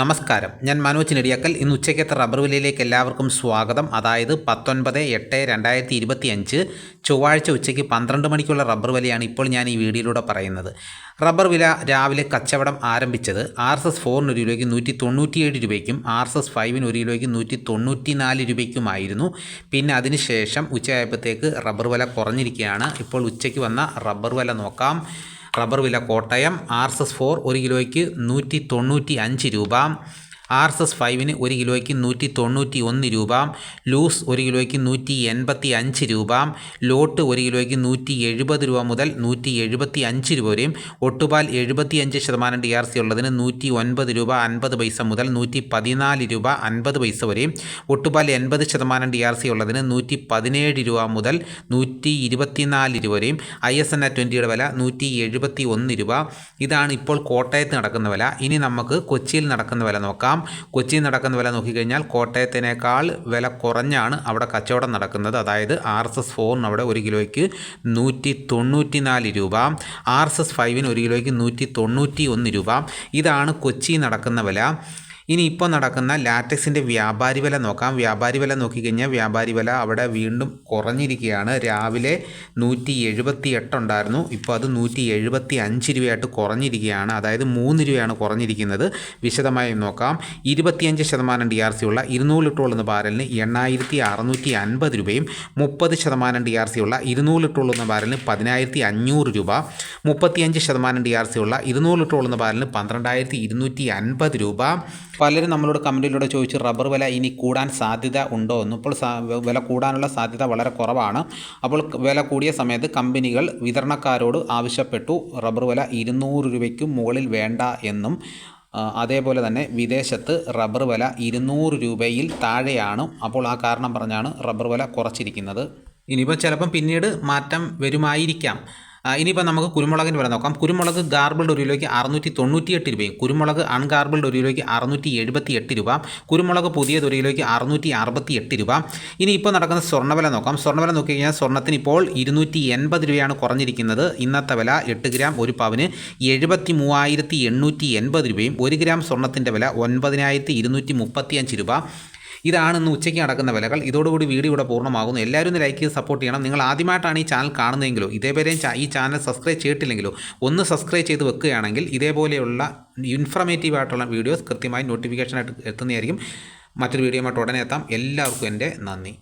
നമസ്കാരം. ഞാൻ മനോജ് നെടിയാക്കൽ. ഇന്ന് ഉച്ചയ്ക്കത്തെ റബ്ബർ വിലയിലേക്ക് എല്ലാവർക്കും സ്വാഗതം. അതായത് പത്തൊൻപത് എട്ട് രണ്ടായിരത്തി ഇരുപത്തി അഞ്ച് ചൊവ്വാഴ്ച ഉച്ചയ്ക്ക് പന്ത്രണ്ട് മണിക്കുള്ള റബ്ബർ വിലയാണ് ഇപ്പോൾ ഞാൻ ഈ വീഡിയോയിലൂടെ പറയുന്നത്. റബ്ബർ വില രാവിലെ കച്ചവടം ആരംഭിച്ചത് ആർ എസ് എസ് ഫോറിന് ഒരു കിലോയ്ക്ക് നൂറ്റി തൊണ്ണൂറ്റിയേഴ് രൂപയ്ക്കും ആർ എസ് എസ് ഫൈവിന് ഒരു കിലോയ്ക്ക് നൂറ്റി തൊണ്ണൂറ്റി നാല് രൂപയ്ക്കുമായിരുന്നു. പിന്നെ അതിനുശേഷം ഉച്ചയായപ്പോഴത്തേക്ക് റബ്ബർ വില കുറഞ്ഞിരിക്കുകയാണ്. ഇപ്പോൾ ഉച്ചയ്ക്ക് വന്ന റബ്ബർ വില നോക്കാം. റബ്ബർ വില Kottayam R S S four ഒരു കിലോയ്ക്ക് നൂറ്റി തൊണ്ണൂറ്റി അഞ്ച് രൂപ. ആർ എസ് എസ് ഫൈവിന് ഒരു കിലോയ്ക്ക് നൂറ്റി തൊണ്ണൂറ്റി ഒന്ന് രൂപ ലൂസ് ഒരു കിലോയ്ക്ക് നൂറ്റി എൺപത്തി അഞ്ച് രൂപ ലോട്ട് ഒരു കിലോയ്ക്ക് നൂറ്റി എഴുപത് രൂപ മുതൽ നൂറ്റി എഴുപത്തി അഞ്ച് രൂപ വരെയും ഒട്ടുപാൽ എഴുപത്തി അഞ്ച് ശതമാനം ഡി ആർ സി ഉള്ളതിന് നൂറ്റി ഒൻപത് രൂപ അൻപത് പൈസ മുതൽ നൂറ്റി പതിനാല് രൂപ അൻപത് പൈസ വരെയും ഒട്ടുപാൽ എൺപത് ശതമാനം ഡി ആർ സി ഉള്ളതിന് നൂറ്റി പതിനേഴ് രൂപ മുതൽ നൂറ്റി ഇരുപത്തിനാല് രൂപ വരെയും ഐ എസ് എൻ ആ ട്വന്റിയുടെ വില നൂറ്റി എഴുപത്തി ഒന്ന് രൂപ. ഇതാണ് ഇപ്പോൾ കോട്ടയത്ത് നടക്കുന്ന വില. ഇനി നമുക്ക് കൊച്ചിയിൽ നടക്കുന്ന വില നോക്കാം. കൊച്ചിയിൽ നടക്കുന്ന വില നോക്കിക്കഴിഞ്ഞാൽ കോട്ടയത്തിനേക്കാൾ വില കുറഞ്ഞാണ് അവിടെ കച്ചവടം നടക്കുന്നത്. അതായത് ആർ എസ് എസ് ഫോറിന് അവിടെ ഒരു കിലോയ്ക്ക് നൂറ്റി തൊണ്ണൂറ്റി നാല് രൂപ ആർ എസ് എസ് ഫൈവിന് ഒരു കിലോയ്ക്ക് നൂറ്റി തൊണ്ണൂറ്റി ഒന്ന് രൂപ. ഇതാണ് കൊച്ചി നടക്കുന്ന വില. ഇനി ഇപ്പോൾ നടക്കുന്ന ലാറ്റക്സിന്റെ വ്യാപാരി വില നോക്കാം. വ്യാപാരി വില നോക്കിക്കഴിഞ്ഞാൽ വ്യാപാരി വില അവിടെ വീണ്ടും കുറഞ്ഞിരിക്കുകയാണ്. രാവിലെ നൂറ്റി എഴുപത്തി എട്ടുണ്ടായിരുന്നു ഇപ്പോൾ അത് നൂറ്റി എഴുപത്തി അഞ്ച് രൂപയായിട്ട് കുറഞ്ഞിരിക്കുകയാണ്. അതായത് മൂന്ന് രൂപയാണ് കുറഞ്ഞിരിക്കുന്നത്. വിശദമായി നോക്കാം. ഇരുപത്തിയഞ്ച് ശതമാനം ഡി ആർ സി ഉള്ള ഇരുന്നൂറ് ലിറ്ററുള്ള ബാരലിന് എണ്ണായിരത്തി അറുന്നൂറ്റി അൻപത് രൂപയും മുപ്പത് ശതമാനം ഡി ആർ സി ഉള്ള ഇരുന്നൂറ് ലിറ്ററുള്ള ബാരലിന് പതിനായിരത്തി അഞ്ഞൂറ് രൂപ മുപ്പത്തിയഞ്ച് ശതമാനം ഡി ആർ സി ഉള്ള ഇരുന്നൂറ് ലിറ്ററുള്ള ബാരലിന് പന്ത്രണ്ടായിരത്തി ഇരുന്നൂറ്റി അൻപത് രൂപ പലരും നമ്മളോട് കമന്റിലൂടെ ചോദിച്ചു റബ്ബർ വില ഇനി കൂടാൻ സാധ്യത ഉണ്ടോ? എന്ന്. ഇപ്പോൾ വില കൂടാനുള്ള സാധ്യത വളരെ കുറവാണ്. അപ്പോൾ വില കൂടിയ സമയത്ത് കമ്പനികൾ വിതരണക്കാരോട് ആവശ്യപ്പെട്ടു റബ്ബർ വില ഇരുന്നൂറ് രൂപയ്ക്ക് മുകളിൽ വേണ്ട എന്നും. അതേപോലെ തന്നെ വിദേശത്ത് റബ്ബർ വില ഇരുന്നൂറ് രൂപയിൽ താഴെയാണ് അപ്പോൾ ആ കാരണം പറഞ്ഞാണ് റബ്ബർ വില കുറച്ചിരിക്കുന്നത്. ഇനിയിപ്പോൾ ചിലപ്പം പിന്നീട് മാറ്റം വരുമായിരിക്കാം. ഇനിയിപ്പോൾ നമുക്ക് കുരുമുളകിന് വില നോക്കാം. കുരുമുളക് ഗാർബിൾഡ് ഒരു കിലോയ്ക്ക് അറുന്നൂറ്റി തൊണ്ണൂറ്റിയെട്ട് രൂപയും കുരുമുളക് അൺഗാർബിൾഡ് ഒരു കിലോയ്ക്ക് അറുന്നൂറ്റി എഴുപത്തി എട്ട് രൂപ കുരുമുളക് പുതിയത് ഒരു കിലോയ്ക്ക് അറുന്നൂറ്റി അറുപത്തി എട്ട് രൂപ. ഇനി ഇപ്പോൾ നടക്കുന്ന സ്വർണവില നോക്കാം. സ്വർണവില നോക്കി കഴിഞ്ഞാൽ സ്വർണത്തിന് ഇപ്പോൾ ഇരുന്നൂറ്റി എൺപത് രൂപയാണ് കുറഞ്ഞിരിക്കുന്നത്. ഇന്നത്തെ വില എട്ട് ഗ്രാം ഒരു പവന് എഴുപത്തി മൂവായിരത്തി എണ്ണൂറ്റി എൺപത് രൂപയും ഒരു ഗ്രാം സ്വർണത്തിന്റെ വില ഒൻപതിനായിരത്തി ഇരുന്നൂറ്റി മുപ്പത്തിയഞ്ച് രൂപ. ഇതാണ് ഇന്ന് ഉച്ചയ്ക്ക് നടക്കുന്ന വിലകൾ. ഇതോടുകൂടി വീഡിയോ ഇവിടെ പൂർണമാകുന്നു. എല്ലാവരും ഒന്ന് ലൈക്ക് ചെയ്ത് സപ്പോർട്ട് ചെയ്യണം. നിങ്ങൾ ആദ്യമായിട്ടാണ് ഈ ചാനൽ കാണുന്നതെങ്കിലോ ഇതേവരെയും ഈ ചാനൽ സബ്സ്ക്രൈബ് ചെയ്തിട്ടില്ലെങ്കിലോ ഒന്ന് സബ്സ്ക്രൈബ് ചെയ്ത് വെക്കുകയാണെങ്കിൽ ഇതേപോലെയുള്ള ഇൻഫർമേറ്റീവ് ആയിട്ടുള്ള വീഡിയോസ് കൃത്യമായി നോട്ടിഫിക്കേഷനായിട്ട് എത്തുന്നതായിരിക്കും. മറ്റൊരു വീഡിയോയുമായിട്ട് ഉടനെ എത്താം. എല്ലാവർക്കും എന്റെ നന്ദി.